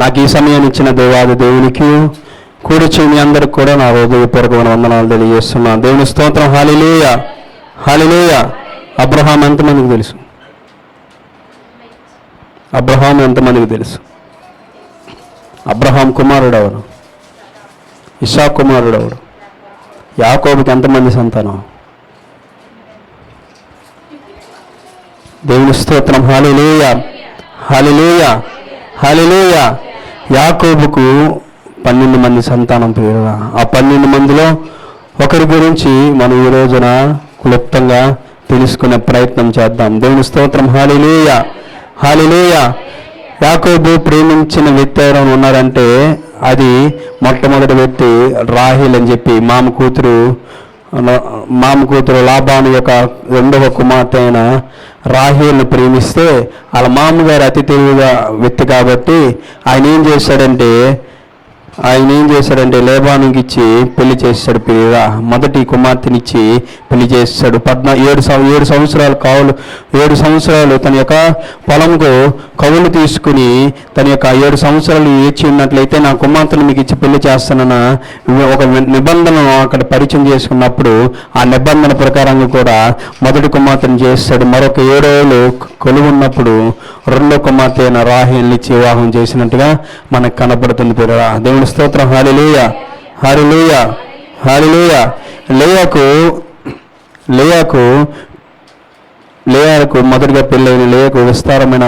నాకు ఈ సమయం ఇచ్చిన దేవాది దేవునికి కూడిచి మీ అందరికి కూడా నా హృదయపూర్వకమైన వందనాలు తెలియజేస్తున్నాను దేవుని స్తోత్రం. హాలిలేయ హాలిలేయ అబ్రహాం ఎంతమందికి తెలుసు? అబ్రహాం ఎంతమందికి తెలుసు? అబ్రహాం కుమారుడు ఎవరు? ఇషా కుమారుడు ఎవరు? యాకోబుకి ఎంతమంది సంతానం? దేవుని స్తోత్రం. హాలిలేయ హాలిలేయ హాలిలేయ యాకోబుకు పన్నెండు మంది సంతానం పేరు ఆ పన్నెండు మందిలో ఒకరి గురించి మనం ఈ రోజున క్లుప్తంగా తెలుసుకునే ప్రయత్నం చేద్దాం. దేవుని స్తోత్రం. హాలిలేయ హాలిలేయ యాకోబు ప్రేమించిన వ్యక్తి ఎవరైనా ఉన్నారంటే అది మొట్టమొదటి వ్యక్తి రాహిల్ అని చెప్పి. మామ కూతురు మామ కూతురు లాభాను యొక్క రెండవ కుమార్తె అయిన రాహేల్ని ప్రేమిస్తే వాళ్ళ మామగారు అతి తెలివిగా వ్యక్తి కాబట్టి ఆయన ఏం చేశాడంటే ఆయన ఏం చేశాడంటే లేబానికి ఇచ్చి పెళ్ళి చేస్తాడు పిల్లగా మొదటి కుమార్తెనిచ్చి పెళ్ళి చేస్తాడు పద్నా ఏడు ఏడు సంవత్సరాలు కావులు ఏడు సంవత్సరాలు తన యొక్క పొలంకు కవులు తీసుకుని తన యొక్క ఏడు సంవత్సరాలు ఏచి ఉన్నట్లయితే నా కుమార్తెను మీకు ఇచ్చి పెళ్ళి చేస్తానన్న ఒక నిబంధనను అక్కడ పరిచయం చేసుకున్నప్పుడు ఆ నిబంధన ప్రకారంగా కూడా మొదటి కుమార్తెను చేస్తాడు. మరొక ఏడేళ్ళు కొలువు ఉన్నప్పుడు రెండో కుమార్తె అయిన రాహిల్ని ఇచ్చి వివాహం చేసినట్టుగా మనకు కనపడుతుంది పిల్లరా దేవుడు స్తోత్రం. హాలిలేయ హాలిలేయ హాలిలేయ లేయకు లేయకు లేయాకు మొదటిగా పెళ్ళైన లేయకు విస్తారమైన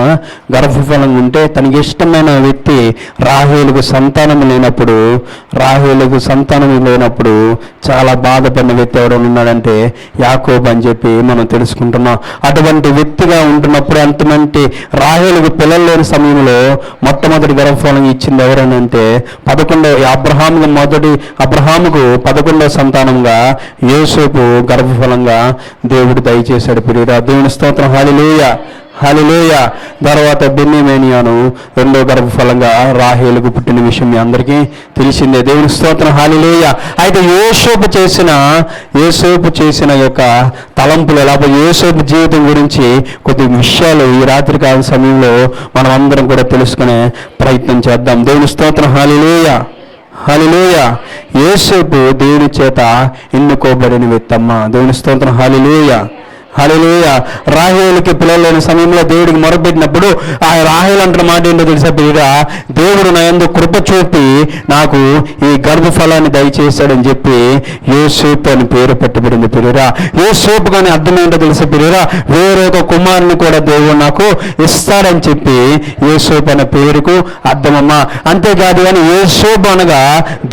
గర్భఫలం ఉంటే తనకి ఇష్టమైన వ్యక్తి రాహేలుకు సంతానం లేనప్పుడు రాహేలుకు సంతానం లేనప్పుడు చాలా బాధపడిన వ్యక్తి ఎవరైనా ఉన్నాడంటే యాకోబ్ అని చెప్పి మనం తెలుసుకుంటున్నాం. అటువంటి వ్యక్తిగా ఉంటున్నప్పుడు అంతమంటి రాహేలుకు పిల్లలు లేని సమయంలో మొట్టమొదటి గర్భఫలం ఇచ్చింది ఎవరనంటే పదకొండో అబ్రహాముకు మొదటి అబ్రహాముకు పదకొండో సంతానంగా యేసోపు గర్భఫలంగా దేవుడు దయచేశాడు. పిరియరా దేవుని స్తోత్రం. హాలిలేయ హాలిలేయ తర్వాత బెన్నిమేనియాను రెండో గర్భఫలంగా రాహేలుకు పుట్టిన విషయం మీ అందరికీ తెలిసిందే. దేవుని స్తోత్రం. హాలిలేయ అయితే యేసోపు చేసిన యేసోపు చేసిన యొక్క తలంపులు ఎలా యేసోపు జీవితం గురించి కొద్ది విషయాలు ఈ రాత్రికాల సమయంలో మనం అందరం కూడా తెలుసుకునే ప్రయత్నం చేద్దాం. దేవుని స్తోత్రం. హాలిలేయ హాలిలోయ యేసేపు దేవుని చేత ఎన్నుకోబడిన విత్తమ్మ దేవుని స్తోత్రం. హాలిలోయ హలోయ రాహేలుకి పిల్లలు లేని సమయంలో దేవుడికి మొరపెట్టినప్పుడు ఆ రాహేలు అంటున్న మాట ఏంటో తెలుసా పిల్లగా దేవుడు నా యందు కృప చూపి నాకు ఈ గర్భఫలాన్ని దయచేశాడని చెప్పి యోసేపు అని పేరు పెట్టబడింది పిల్లరా యోసేపు కానీ అర్థం ఏంటో తెలిసే పిల్లరా వేరొక కుమారుని కూడా దేవుడు నాకు ఇస్తాడని చెప్పి యేసోపు అనే పేరుకు అర్థమమ్మా. అంతేకాదు కానీ యేసోపు అనగా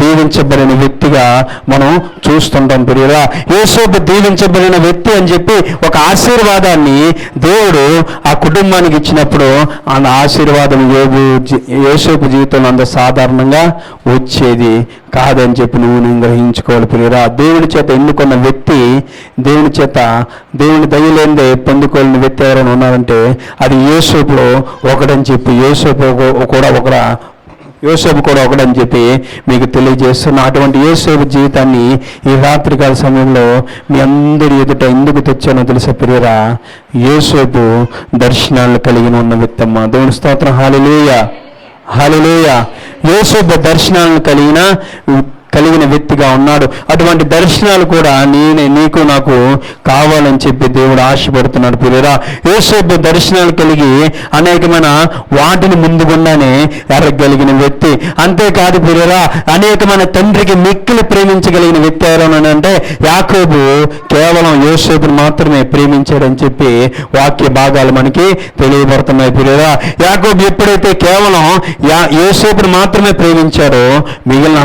దీవించబడిన వ్యక్తిగా మనం చూస్తుంటాం పిరియరా యేసోపు దీవించబడిన వ్యక్తి అని చెప్పి ఒక ఆశీర్వాదాన్ని దేవుడు ఆ కుటుంబానికి ఇచ్చినప్పుడు ఆ ఆశీర్వాదం యోగు జీ- యేసోపు జీవితంలో అంత సాధారణంగా వచ్చేది కాదని చెప్పి నువ్వు నేను గ్రహించుకోవాలి ప్రియురా దేవుని చేత ఎన్నుకున్న వ్యక్తి దేవుని చేత దేవుని దయలేందే పొందుకోలేని వ్యక్తి ఎవరైనా ఉన్నారంటే అది యేసోపులో ఒకడని చెప్పి యేసోపు కూడా ఒకరా యోసేపు కూడా ఒకడని చెప్పి మీకు తెలియజేస్తున్న. అటువంటి యోసేపు జీవితాన్ని ఈ రాత్రికాల సమయంలో మీ అందరి ఎదుట ఎందుకు తెచ్చానో తెలిసే ప్రియరా? యోసేపు దర్శనాలు కలిగిన ఉన్న వ్యక్తమ్మ. దేవుని స్తోత్రం. హాలిలేయ. హాలిలేయ. యోసేపు దర్శనాలను కలిగిన కలిగిన వ్యక్తిగా ఉన్నాడు. అటువంటి దర్శనాలు కూడా నేనే నీకు నాకు కావాలని చెప్పి దేవుడు ఆశపడుతున్నాడు పిల్లరా. యేసేపు దర్శనాలు కలిగి అనేకమైన వాటిని ముందుగుండానే ఎరగలిగిన వ్యక్తి. అంతేకాదు పిల్లరా అనేకమైన తండ్రికి మిక్కిలి ప్రేమించగలిగిన వ్యక్తి ఎవరనంటే యాకోబు కేవలం యోసేపును మాత్రమే ప్రేమించాడని చెప్పి వాక్య భాగాలు మనకి తెలియబడుతున్నాయి పిల్లరా. యాకోబు ఎప్పుడైతే కేవలం యా యోసేపును మాత్రమే ప్రేమించాడో మిగిలిన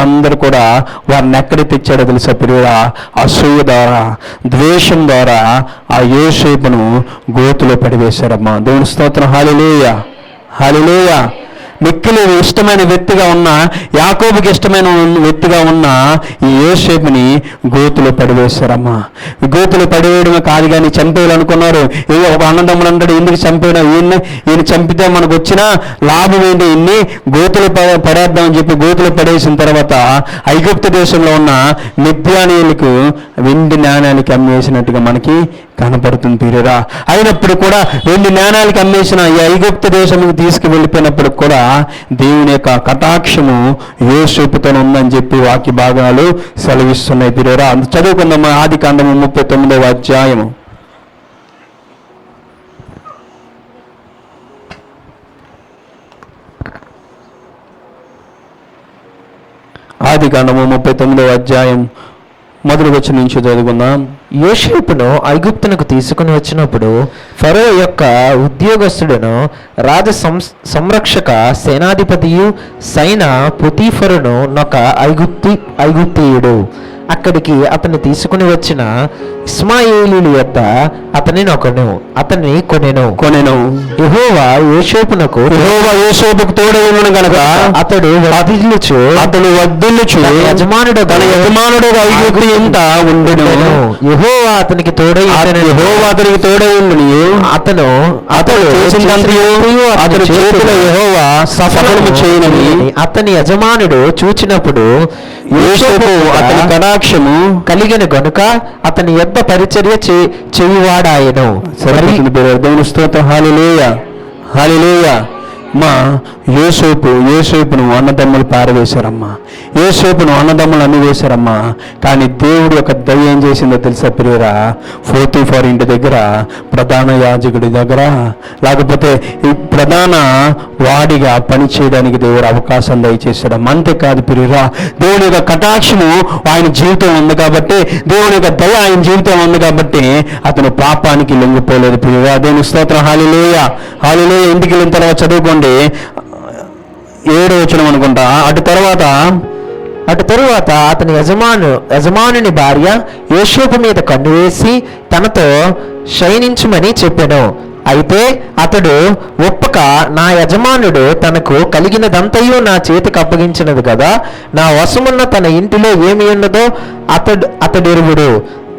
వాళ్ళందరూ కూడా వారిని ఎక్కడ తెచ్చాడో తెలుసా పిల్లరా అసూయ ద్వారా ద్వేషం ద్వారా ఆ యోసేపును గోతులో పడివేశారమ్మా. దేవుని స్తోత్రం. హాలిలేయ హాలిలేయ మిక్కిలి ఇష్టమైన వ్యక్తిగా ఉన్న యాకోబుకి ఇష్టమైన వ్యక్తిగా ఉన్న ఈ యోసేపుని గోతులు పడివేశారమ్మా. గోతులు పడివేయడమే కాదు కానీ చంపేయాలనుకున్నారు ఏ ఒక అన్నదమ్ముడు అంటాడు ఎందుకు చంపేయడం ఈయన్ని ఈయన చంపితే మనకు వచ్చిన లాభం ఏంటి? ఇన్ని గోతులు ప- పడేద్దామని చెప్పి గోతులు పడేసిన తర్వాత ఐగుప్తు దేశంలో ఉన్న మిథ్యానీయులకు వెండి నాణ్యానికి అమ్మేసినట్టుగా మనకి కనపడుతుంది ప్రియురా అయినప్పుడు కూడా వెండి నాణాలకి అమ్మేసిన ఈ ఐగుప్త దేశంకి తీసుకు వెళ్ళిపోయినప్పుడు కూడా దేవుని యొక్క కటాక్షము ఏ చూపుతో ఉందని చెప్పి వాక్య భాగాలు సెలవిస్తున్నాయి ప్రియురా అంత చదువుకుందాం ఆది కాండము ముప్పై తొమ్మిదవ అధ్యాయము. ఆది కాండము ముప్పై తొమ్మిదవ అధ్యాయం మొదటి వచ్చిన నుంచి చదువుకుందాం. యోషేపును ఐగుప్తునకు తీసుకుని వచ్చినప్పుడు ఫరో యొక్క ఉద్యోగస్తుడును రాజ సంస్- సంరక్షక సేనాధిపతియు సైన పుతీఫరును నొక ఐగుప్తి ఐగుప్తీయుడు. అక్కడికి అతన్ని తీసుకుని వచ్చిన ఇస్మాయిలీలు యొద్ద అతని నొకను అతన్ని కొనెను. కొనెను. యెహోవా యోషేపునకు యెహోవా యోసేపుకు తోడై ఉన్నను గనక అతడు వదిలుచు అతడు వద్దులుచు తన యజమానుడు తన యజమానుడు ఐగుప్తు ఇంట ఉండెను. యెహోవా అతనికి తోడై. యెహోవా అతనికి తోడై ఉండును. అతను అతడు చేసినంతయు అతడు చేతిలో యెహోవా సఫలము చేయనని అతని యజమానుడు చూచినప్పుడు యోసేపు అతని కటాక్షము కలిగిన గనుక అతని యొద్ద పరిచర్య చే చేయువాడాయను. పేరు దేవుని స్తోత్రం. హాలిలేయ. హాలిలేయ. మా యోసేపు యోసేపును అన్నదమ్ములు పారవేశారమ్మా. యోసేపును అన్నదమ్ములు అన్నివేశారమ్మా కానీ దేవుడు యొక్క దయ ఏం చేసిందో తెలుసా ప్రియరా? ఫోర్టీ ఫోర్ ఇంటి దగ్గర ప్రధాన యాజకుడి దగ్గర లేకపోతే ఈ ప్రధాన వాడిగా పని చేయడానికి దేవుడు అవకాశం దయచేశాడు అంతేకాదు ప్రియరా దేవుని యొక్క కటాక్షము ఆయన జీవితం ఉంది కాబట్టి దేవుని యొక్క దయ ఆయన జీవితం ఉంది కాబట్టి అతను పాపానికి లొంగిపోలేదు ప్రియరా. దేవుని స్తోత్రం. హాలిలేయ. హాలిలేయ. ఇంటికి వెళ్ళిన తర్వాత చదువుకోండి. ఏడో వచ్చిన అనుకుంటా? అటు తర్వాత అటు తరువాత అతని యజమాను యజమానుని భార్య యేషోపు మీద కన్ను వేసి తనతో శయనించమని చెప్పాను. అయితే అతడు ఒప్పక నా యజమానుడు తనకు కలిగినదంతయు నా చేతికి అప్పగించినది కదా. నా వశమున్న తన ఇంటిలో ఏమి ఉన్నదో అతడు అతడెరుగుడు.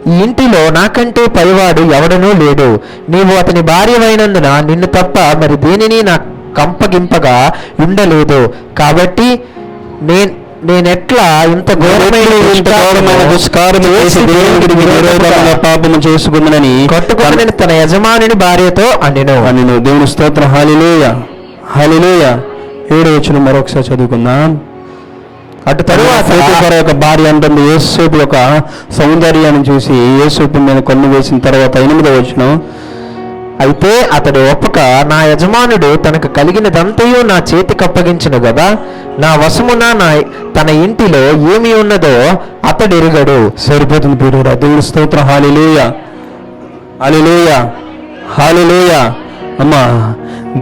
ఈ ఇంటిలో నాకంటే పైవాడు ఎవడనూ లేడు. నీవు అతని భార్యమైనందున నిన్ను తప్ప మరి దేనిని నా కంపగింపగా ఉండలేదు. కాబట్టి నేను నేనెట్లా ఇంత ఘోరమైన ఇంత ఘోరమైన దుష్కార్యము చేసి విరోధంగా పాపము చేసుకుందనని కట్టుకుని తన యజమానుని భార్యతో అండిను నేను దేవుని స్తోత్రం. హాలిలేయ హాలిలేయ ఏడో వచ్చిన మరొకసారి చదువుకుందాం. అటు తరువాత ఫోటోఫర్ యొక్క భార్య అంటుంది యేసేపు యొక్క సౌందర్యాన్ని చూసి యేసేపు మీద కొన్ను వేసిన తర్వాత ఎనిమిదో వచ్చిన అయితే అతడు ఒప్పక నా యజమానుడు తనకు కలిగినదంతయు నా చేతికి అప్పగించును కదా నా వశమున నా తన ఇంటిలో ఏమి ఉన్నదో అతడు ఎరుగడు సరిపోతుంది పీరురా దేవుని స్తోత్రం. హాలిలేయ హాలిలేయ హాలిలేయ అమ్మా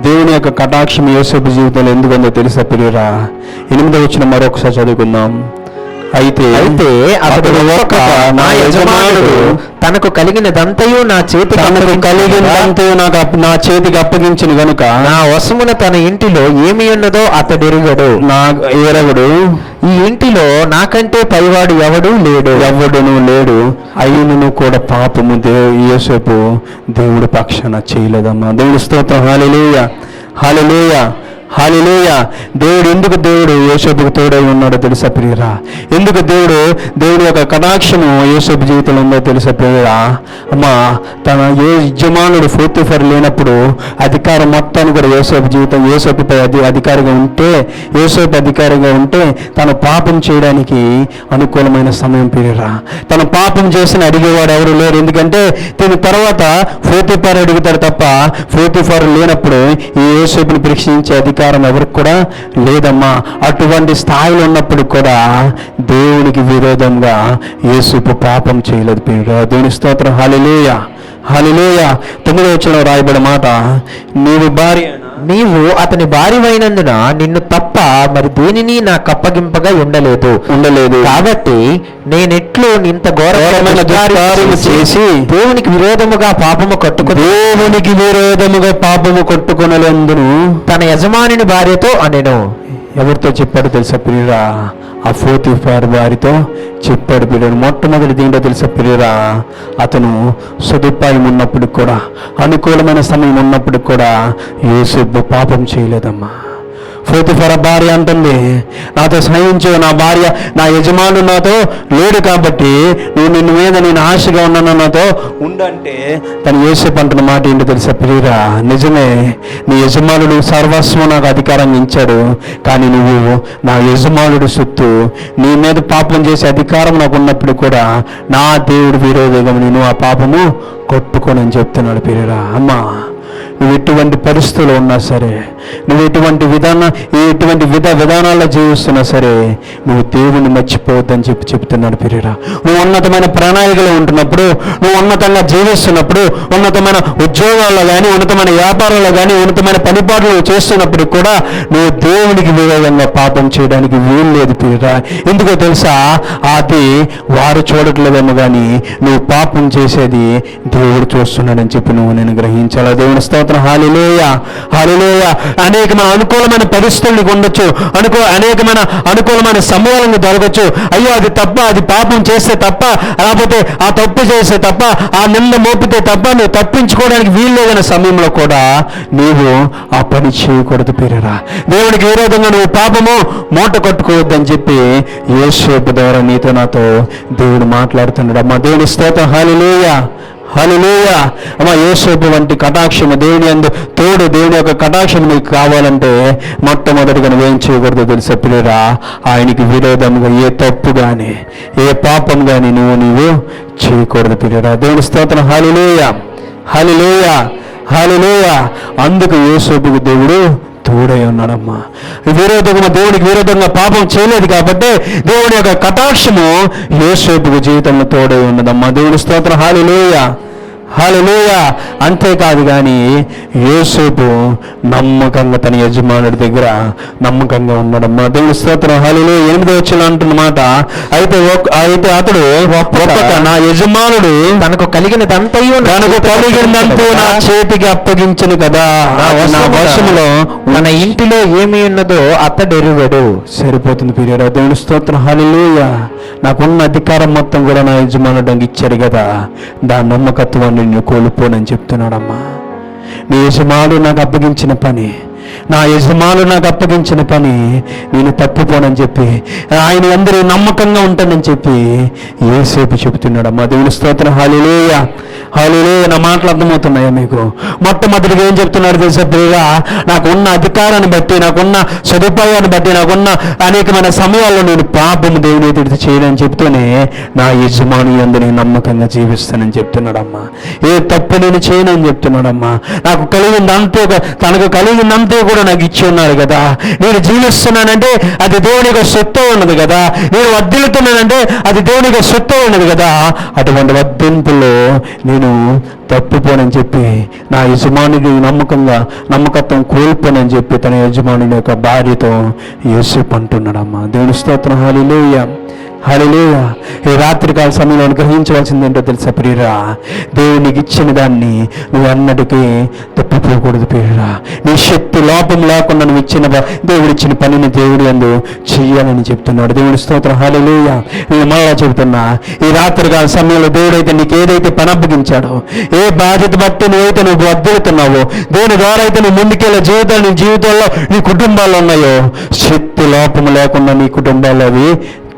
దేవుని యొక్క కటాక్షం యోసేపు జీవితంలో ఎందుకందో తెలుసా పిలురా ఎనిమిదో వచ్చిన మరొకసారి చదువుకుందాం. అయితే అయితే అతడు ఒప్పక నా యజమానుడు. తనకు కలిగినదంతయు నా చేతికి తనకు కలిగినంత నాకు నా చేతికి అప్పగించిన గనుక నా వశమున తన ఇంటిలో ఏమి ఉన్నదో అతడు ఎరుగడు నా ఎరగుడు. ఈ ఇంటిలో నాకంటే పైవాడు ఎవడు లేడు. ఎవడును లేడు. అయ్యును కూడా పాపము దేవు యేసేపు దేవుడి పక్షాన చేయలేదమ్మా. దేవుడి స్తోత్రం. హాలిలేయ. హాలిలేయ. హాలిలోయ దేవుడు ఎందుకు దేవుడు యోసేపుకు తోడై ఉన్నాడో తెలుసా ప్రియరా? ఎందుకు దేవుడు దేవుడి యొక్క కటాక్షము యోసేపు జీవితంలో ఉందో తెలుసా ప్రియరా? అమ్మా తన ఏ యజమానుడు ఫోర్తిఫర్ లేనప్పుడు అధికారం మొత్తాన్ని కూడా యోసేపు జీవితం యోసేపుపై అధి అధికారిగా ఉంటే యోసేపు అధికారిగా ఉంటే తన పాపం చేయడానికి అనుకూలమైన సమయం ప్రియరా. తన పాపం చేసిన అడిగేవాడు ఎవరు లేరు. ఎందుకంటే దీని తర్వాత ఫోర్తిఫర్ అడుగుతారు తప్ప ఫోర్తిఫర్ లేనప్పుడు ఈ యోసేపుని పరీక్షించే అధికారం ఎవరికి కూడా లేదమ్మా. అటువంటి స్థాయిలో ఉన్నప్పుడు కూడా దేవునికి విరోధంగా యేసుపు పాపం చేయలేదు పీరియరా దేవుని స్తోత్రం. హాలిలేయ హాలిలేయ తొమ్మిదో వచ్చిన రాయబడి మాట నీవు భార్య నీవు అతని భార్యమైనందున నిన్ను తప్ప మరి దేనిని నాకు అప్పగింపగా ఉండలేదు. ఉండలేదు. కాబట్టి నేనెట్లు ఇంత ఘోరమైన చేసి దేవునికి విరోధముగా పాపము కట్టుకుని దేవునికి విరోధముగా పాపము కొట్టుకొనలేందును. తన యజమానిని భార్యతో అనెను. ఎవరితో చెప్పాడు తెలుసా పిల్లరా ఆ ఫోర్త్ ఫైర్ వారితో చెప్పాడు పిల్లడు మొట్టమొదటి దీంట్లో తెలుసా పిల్లరా అతను సదుపాయం ఉన్నప్పుడు కూడా అనుకూలమైన సమయం ఉన్నప్పుడు కూడా యేసుబ్బు పాపం చేయలేదమ్మా. పోతిఫర భార్య అంటుంది. నాతో సహించు నా భార్య నా యజమానుడు నాతో లేడు కాబట్టి నువ్వు నిన్ను మీద నేను ఆశగా ఉన్నాను నాతో ఉండంటే తను వేసే అంటున్న మాట ఏంటి తెలుసా ప్రియరా? నిజమే నీ యజమానుడు సర్వస్వం నాకు అధికారం ఇచ్చాడు. కానీ నువ్వు నా యజమానుడు సొత్తు. నీ మీద పాపం చేసే అధికారం నాకు ఉన్నప్పుడు కూడా నా దేవుడు విరోధంగా నేను ఆ పాపము కొట్టుకోనని చెప్తున్నాడు ప్రియరా. అమ్మా! నువ్వు ఎటువంటి పరిస్థితులు ఉన్నా సరే నువ్వు ఎటువంటి విధాన ఎటువంటి విధ విధానాల్లో జీవిస్తున్నా సరే నువ్వు దేవుని మర్చిపోవద్దని చెప్పి చెప్తున్నాడు పిరియరా. నువ్వు ఉన్నతమైన ప్రణాళికలో ఉంటున్నప్పుడు నువ్వు ఉన్నతంగా జీవిస్తున్నప్పుడు ఉన్నతమైన ఉద్యోగాల్లో కానీ ఉన్నతమైన వ్యాపారంలో కానీ ఉన్నతమైన పనిపాట్లు చేస్తున్నప్పుడు కూడా నువ్వు దేవునికి విరోధంగా పాపం చేయడానికి వీలు లేదు పిరియరా. ఎందుకో తెలుసా? అది వారు చూడట్లేదేమో కానీ నువ్వు పాపం చేసేది దేవుడు చూస్తున్నాడని చెప్పి నువ్వు నేను గ్రహించాలా? దేవుని స్తోత్రం. స్తోత్రం. హాలిలేయ హాలిలేయ అనేకమైన అనుకూలమైన పరిస్థితులు ఉండొచ్చు. అనుకో అనేకమైన అనుకూలమైన సమయాలను దొరకచ్చు అయ్యో అది తప్ప అది పాపం చేస్తే తప్ప లేకపోతే ఆ తప్పు చేస్తే తప్ప ఆ నింద మోపితే తప్ప నువ్వు తప్పించుకోవడానికి వీల్లేదనే సమయంలో కూడా నీవు ఆ పని చేయకూడదు పేరరా. దేవుడికి విరోధంగా నువ్వు పాపము మూట కట్టుకోవద్దని చెప్పి యేసేపు ద్వారా నీతో నాతో దేవుడు మాట్లాడుతున్నాడు. అమ్మా దేవుని స్తోత్రం. హాలిలేయ హల్లెలూయా. అమ్మ యేసోపు వంటి కటాక్షము దేవుని అందు తోడు దేవుని యొక్క కటాక్షం మీకు కావాలంటే మొట్టమొదటిగా నువ్వేం చేయకూడదు తెలుసా పిల్లరా? ఆయనకి విరోధంగా ఏ తప్పు కానీ ఏ పాపం కానీ నువ్వు నీవు చేయకూడదు పిల్లరా. దేవుని స్తోత్రం. హల్లెలూయా. హల్లెలూయా. హల్లెలూయా. అందుకు యేసోపుకు దేవుడు తోడై ఉన్నాడమ్మా. విరోధంగా దేవునికి విరోధంగా పాపం చేయలేదు కాబట్టి దేవుడి యొక్క కటాక్షము యోసేపుకు జీవితంలో తోడై ఉన్నదమ్మా. దేవుని స్తోత్రం. హాలిలోయ హాలిలోయ అంతేకాదు కానీ యేసోపు నమ్మకంగా తన యజమానుడి దగ్గర నమ్మకంగా ఉన్నాడమ్మా దేవుని స్తోత్రం. హాలిలో ఎనిమిది వచ్చిన అంటున్నమాట అయితే అయితే అతడు నా యజమానుడు తనకు కలిగినదంతయు నా తనకు చేతికి కలిగినంత నా అప్పగించను కదా. చేతికి అప్పగించను కదా. నా వశములో మన ఇంటిలో ఏమి ఉన్నదో అతడెరుగడు సరిపోతుంది పీరియడ్ దేవుని స్తోత్రం. హల్లెలూయా. నాకున్న అధికారం మొత్తం కూడా నా యజమానుడు ఇచ్చాడు కదా. దాని నమ్మకత్వాన్ని నేను కోల్పోనని చెప్తున్నాడమ్మా. నీ యజమానుడు నాకు అప్పగించిన పని నా యజమాను నాకు అప్పగించిన పని నేను తప్పిపోనని చెప్పి ఆయన అందరూ నమ్మకంగా ఉంటానని చెప్పి ఏసేపు చెబుతున్నాడమ్మా. దేవుని స్తోత్రం. హాలిలేయ హాలిలేయ నా మాటలు అర్థమవుతున్నాయా మీకు? మొట్టమొదటిగా ఏం చెప్తున్నాడు తెలుసా ప్రియగా నాకు ఉన్న అధికారాన్ని బట్టి నాకున్న సదుపాయాన్ని బట్టి నాకున్న అనేకమైన సమయాల్లో నేను పాపము దేవుని ఎదుటి చేయడని చెప్తూనే నా యజమాని అందరినీ నమ్మకంగా జీవిస్తానని చెప్తున్నాడమ్మా. ఏ తప్పు నేను చేయనని చెప్తున్నాడమ్మా. నాకు కలిగిందంతే తనకు కలిగిందంతే కూడా నాకు ఇచ్చి ఉన్నాడు కదా. నేను జీవిస్తున్నానంటే అది దేవుని యొక్క సొత్తు ఉన్నది కదా. నేను వర్ధిల్లుతున్నానంటే అది దేవుని యొక్క సొత్తు ఉన్నది కదా. అటువంటి వర్ధింపులో నేను తప్పిపోనని చెప్పి నా యజమానికి నమ్మకంగా నమ్మకత్వం కోల్పోనని చెప్పి తన యజమానుని యొక్క భార్యతో యోసేపు అంటున్నాడమ్మా. దేవుని స్తోత్రం. హాలిలోయ హల్లెలూయ. ఈ రాత్రికాల సమయంలో అనుగ్రహించవలసింది ఏంటో తెలుసా ప్రియురా? దేవునికి ఇచ్చిన దాన్ని నువ్వు అన్నటికీ తప్పిపోకూడదు ప్రియరా. నీ శక్తి లోపం లేకుండా నువ్వు ఇచ్చిన దేవుడిచ్చిన దేవుడు ఇచ్చిన పనిని దేవుడి అందు చెయ్యాలని చెప్తున్నాడు. దేవుడి స్తోత్రం. హల్లెలూయ. నేను మళ్ళా చెబుతున్నా ఈ రాత్రికాల సమయంలో దేవుడైతే నీకు ఏదైతే పని అప్పగించాడో ఏ బాధ్యత బట్టి నువ్వైతే నువ్వు వర్ధిల్లుతున్నావో దేవుని ద్వారా అయితే నువ్వు ముందుకెళ్ళే జీవితాలు నీ జీవితంలో నీ కుటుంబాల్లో ఉన్నాయో శక్తి లోపం లేకుండా నీ కుటుంబాల్లో అవి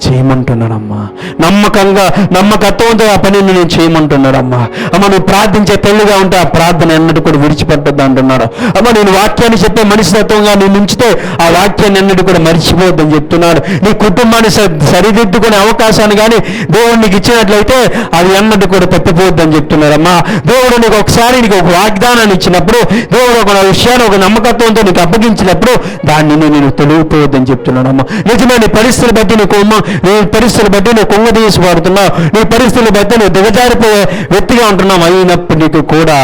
చేయమంటున్నాడమ్మా. నమ్మకంగా నమ్మకత్వంతో ఆ పనిని నేను చేయమంటున్నాడమ్మా. అమ్మ నువ్వు ప్రార్థించే తల్లిగా ఉంటే ఆ ప్రార్థన ఎన్నటి కూడా విడిచిపెట్టద్దు అంటున్నాడు. అమ్మ నేను వాక్యాన్ని చెప్పే మనిషి తత్వంగా నేను ఉంచితే ఆ వాక్యాన్ని ఎన్నటి కూడా మర్చిపోవద్దని చెప్తున్నాడు. నీ కుటుంబాన్ని సరిదిద్దుకునే అవకాశాన్ని కానీ దేవుడు నీకు ఇచ్చినట్లయితే అది ఎన్నటి కూడా తప్పిపోవద్దని చెప్తున్నాడమ్మా దేవుడు నీకు ఒకసారి నీకు ఒక వాగ్దానాన్ని ఇచ్చినప్పుడు దేవుడు ఒక విషయాన్ని ఒక నమ్మకత్వంతో నీకు అప్పగించినప్పుడు దాన్ని నేను తొలగిపోవద్దని చెప్తున్నాడమ్మా నిజమైన నీ పరిస్థితులు బట్టి నీకు నీ పరిస్థితులు బట్టి నువ్వు కుంగదీసి పడుతున్నావు నీ పరిస్థితులు బట్టి నువ్వు దిగజారిపోయే వ్యక్తిగా ఉంటున్నావు. అయినప్పటికీ కూడా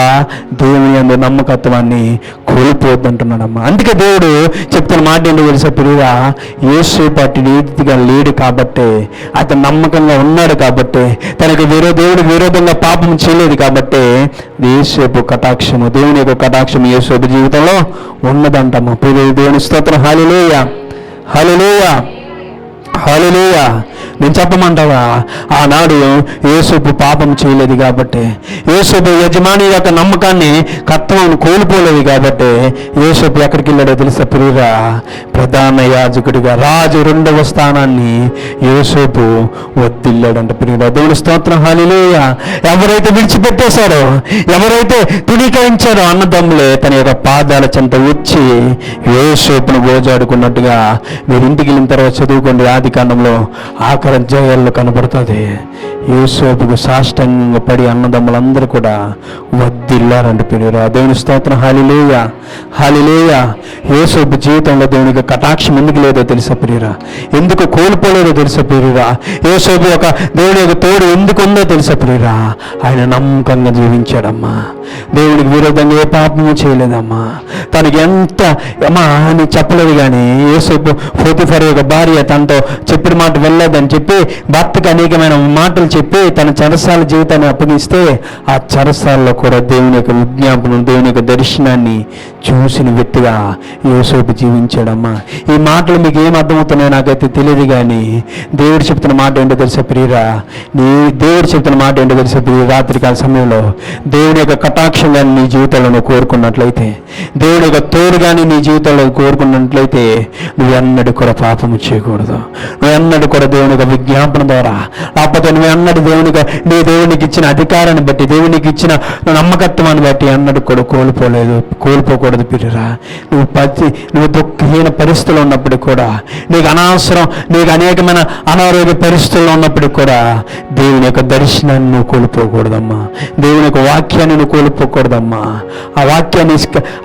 దేవుని అందు నమ్మకత్వాన్ని కోల్పోద్దంటున్నాడమ్మా అందుకే దేవుడు చెప్తున్న మాట ఏంటో తెలుసా యేసు యేసేపు అటు రీతిగా లేడు కాబట్టి అతను నమ్మకంగా ఉన్నాడు కాబట్టి తనకు వేరే దేవుడు విరోధంగా పాపం చేయలేదు కాబట్టి యేసేపు కటాక్షము దేవుని యొక్క కటాక్షం యేసేపు జీవితంలో ఉన్నదంటమ్మా. పిలుగు దేవుని స్తోత్రం. హాలిలేయ హాలిలేయ హల్లెలూయా. నేను చెప్పమంటావా? ఆనాడు యేసుపు పాపం చేయలేదు కాబట్టి యేసుపు యజమాని యొక్క నమ్మకాన్ని కత్వం కోల్పోలేదు కాబట్టి యేసుపు ఎక్కడికి వెళ్ళాడో తెలుసా ప్రియురా? ప్రధాన యాజకుడిగా రాజు రెండవ స్థానాన్ని యేసుపు వద్దిల్లాడంట ప్రియురా. దేవుని స్తోత్రం హాలిలేయ ఎవరైతే విడిచిపెట్టేశారో ఎవరైతే తుణీకరించారో అన్నదమ్ములే తన యొక్క పాదాల చెంత వచ్చి యేసుపును గోజాడుకున్నట్టుగా మీరు ఇంటికి వెళ్ళిన తర్వాత చదువుకోండి. ఆది కాండంలో ఆఖరి అధ్యాయాల్లో కనబడుతుంది. యేసోపుకు సాష్టంగా పడి అన్నదమ్ములందరూ కూడా వద్దిల్లారంట ఆ దేవుని స్తోత్రం. హాలిలేయ హాలిలేయ యేసోపు జీవితంలో దేవునికి కటాక్షం ఎందుకు లేదో తెలుసా ప్రియురా ఎందుకు కోల్పోలేదో తెలుసా ప్రియురా యేసోపు ఒక దేవుని యొక్క తోడు ఎందుకు ఉందో తెలుసా ప్రియురా ఆయన నమ్మకంగా జీవించాడమ్మా. దేవునికి విరోధంగా ఏ పాపము చేయలేదమ్మా. తనకి ఎంత అమ్మా అని చెప్పలేదు కానీ యేసోపు ఫోతిఫర్ యొక్క భార్య తనతో చెప్పిన మాట వెళ్ళదని చెప్పి భర్తకు అనేకమైన మాటలు చెప్పి తన చరసాల జీవితాన్ని అప్పగిస్తే ఆ చరసాలలో కూడా దేవుని యొక్క విజ్ఞాపనం దేవుని యొక్క దర్శనాన్ని చూసిన వ్యక్తిగా యోసేపు జీవించాడమ్మా. ఈ మాటలు మీకు ఏం అర్థమవుతున్నాయో నాకైతే తెలియదు కానీ దేవుడు చెప్తున్న మాట ఏంటో తెలుసా ప్రియరా? నీ దేవుడు చెప్తున్న మాట ఏంటో తెలుసా ప్రియ రాత్రికాల సమయంలో దేవుని యొక్క కటాక్షం కానీ నీ జీవితంలో కోరుకున్నట్లయితే దేవుని యొక్క తోడు కానీ నీ జీవితంలో కోరుకున్నట్లయితే నువ్వు ఎన్నడూ కూడా పాపము చేయకూడదు. నువ్వు ఎన్నడూ కూడా దేవుని యొక్క విజ్ఞాపన ద్వారా లేకపోతే నువ్వు ఎన్నడూ దేవునికి నీ దేవునికి ఇచ్చిన అధికారాన్ని బట్టి దేవునికి ఇచ్చిన నమ్మకత్వాన్ని బట్టి ఎన్నడూ కూడా కోల్పోలేదు కోల్పోకూడదు. పిల్లరా. నువ్వు పతి నువ్వు దుఃఖహీన పరిస్థితులు ఉన్నప్పుడు కూడా నీకు అనవసరం నీకు అనేకమైన అనారోగ్య పరిస్థితుల్లో ఉన్నప్పుడు కూడా దేవుని యొక్క దర్శనాన్ని నువ్వు కోల్పోకూడదమ్మా. దేవుని యొక్క వాక్యాన్ని నువ్వు కోల్పోకూడదమ్మా. ఆ వాక్యాన్ని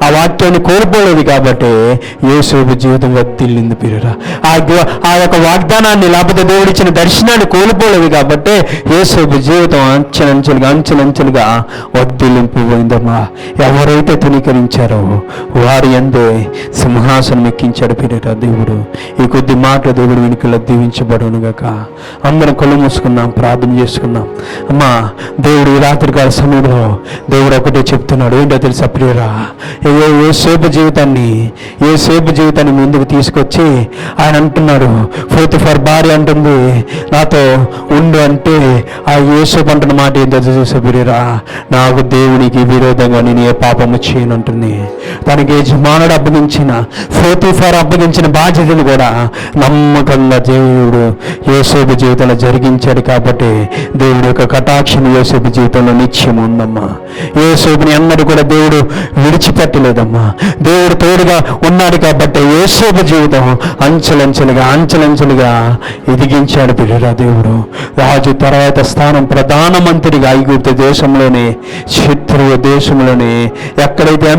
ఆ వాక్యాన్ని కోల్పోలేదు కాబట్టి యేసోపు జీవితం వర్తిల్లింది పిల్లరా. ఆ ఆ యొక్క వాగ్దానాన్ని లేకపోతే దేవుడిచ్చిన దర్శనాన్ని కోల్పోలేదు కాబట్టి యేసోపు జీవితం అంచెలంచెలుగా అంచెలంచెలుగా వర్ధిల్లింపోయిందమ్మా ఎవరైతే తునీకరించారో వారి అందే సింహాసనం ఎక్కించాడు పిల్లరా దేవుడు. ఈ కొద్ది మాట దేవుడు వెనుకల దీవించబడును గాక అందరం కొలు మూసుకుందాం ప్రార్థన చేసుకుందాం. అమ్మా దేవుడు ఈ రాత్రికాల సమయంలో దేవుడు ఒకటే చెప్తున్నాడు. ఏంటో తెలుసా ప్రియరా? ఏ ఏ సేపు జీవితాన్ని ఏ సేపు జీవితాన్ని ముందుకు తీసుకొచ్చి ఆయన అంటున్నాడు. ఫోర్త్ ఫర్ భార్య అంటుంది. నాతో ఉండు అంటే ఆ యేసేపు అంటున్న మాట ఏంటో తెలుసా ప్రియరా? నాకు దేవునికి విరోధంగా నేను ఏ పాపము చేయనంటుంది తనకి యజమానుడు అప్పగించిన ఫోతిఫార్ అప్పగించిన బాధ్యతను కూడా నమ్మకంగా దేవుడు యోసేపు జీవితంలో జరిగించాడు కాబట్టి దేవుడి యొక్క కటాక్షం యోసేపు జీవితంలో నిత్యం ఉందమ్మా. యోసేపుని అన్నది కూడా దేవుడు విడిచిపెట్టలేదమ్మా. దేవుడు తోడుగా ఉన్నాడు కాబట్టి యోసేపు జీవితం అంచెలంచెలుగా అంచెలంచెలుగా ఎదిగించాడు పిల్లరా దేవుడు. రాజు తర్వాత స్థానం ప్రధానమంత్రిగా ఐగుప్త దేశంలోనే శత్రువు దేశంలోనే ఎక్కడైతే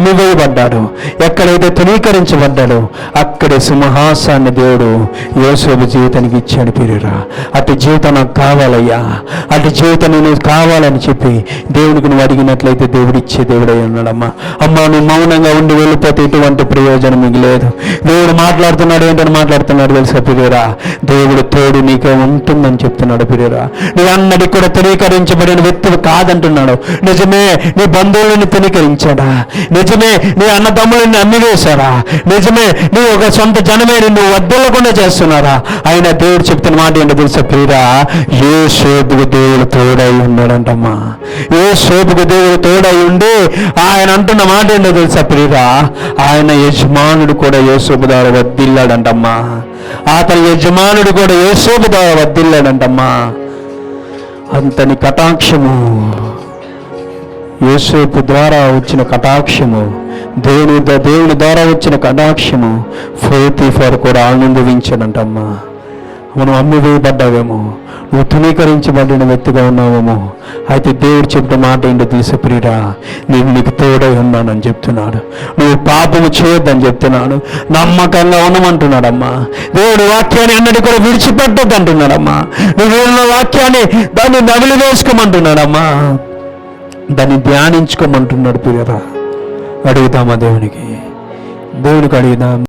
అమ్మివేయబడ్డాడో ఎక్కడైతే తునీకరించబడ్డాడో అక్కడే సింహాసాన్ని దేవుడు యోసేపు జీవితానికి ఇచ్చాడు పేరురా. అటు జీవితం నాకు కావాలయ్యా. అటు జీవితం నేను కావాలని చెప్పి దేవుడికి నువ్వు అడిగినట్లయితే దేవుడు ఇచ్చే దేవుడై ఉన్నాడమ్మా. అమ్మా నువ్వు మౌనంగా ఉండి వెళ్ళిపోతే ఎటువంటి ప్రయోజనం మీకు లేదు. దేవుడు మాట్లాడుతున్నాడు ఏంటని మాట్లాడుతున్నాడు తెలుసా పిరిరా? దేవుడు తోడు నీకే ఉంటుందని చెప్తున్నాడు పిరిరా. నువ్వు అన్నది కూడా తునీకరించబడిన వ్యక్తులు కాదంటున్నాడు. నిజమే నీ బంధువులను తునీకరించాడా నిజమే నీ అన్నదమ్ములను అమ్మివేశారా నిజమే నీ ఒక సొంత జనమే నిన్ను వద్దలకుండా చేస్తున్నారా? ఆయన దేవుడు చెప్తున్న మాట ఏంటో తెలుసా ప్రియరా ఏ శోధుకు దేవుడు తోడై ఉన్నాడంటమ్మా. ఏ శోధుకు దేవుడు తోడై ఉండి ఆయన అంటున్న మాట ఏంటో తెలుసా ప్రియరా ఆయన యజమానుడు కూడా ఏ శోభదారు ద్వారా వద్దిల్లాడంటమ్మా. అతని యజమానుడు కూడా ఏ శోభ ద్వారా వద్దిల్లాడంటమ్మా. అంతని కటాక్షము యేసేపు ద్వారా వచ్చిన కటాక్షము దేవుని దేవుని ద్వారా వచ్చిన కటాక్షము ఫోర్ కూడా ఆనందించాడంటమ్మా. మనం అమ్మి వేయబడ్డావేమో నువ్వు తునీకరించబడిన వ్యక్తిగా ఉన్నావేమో. అయితే దేవుడు చెప్పిన మాట ఏంటో తెలిసే ప్రియురా నేను నీకు తోడై ఉన్నానని చెప్తున్నాడు. నువ్వు పాపము చేయొద్దని చెప్తున్నాడు. నమ్మకంగా ఉండమంటున్నాడమ్మా. దేవుడు వాక్యాన్ని అన్నది కూడా విడిచిపెట్టద్దు అంటున్నాడమ్మా నువ్వు వాక్యాన్ని దాన్ని నవిలి వేసుకోమంటున్నాడమ్మా దాన్ని ధ్యానించుకోమంటున్నాడు ప్రియరా. అడుగుతామా దేవునికి? దేవునికి అడుగుదాం.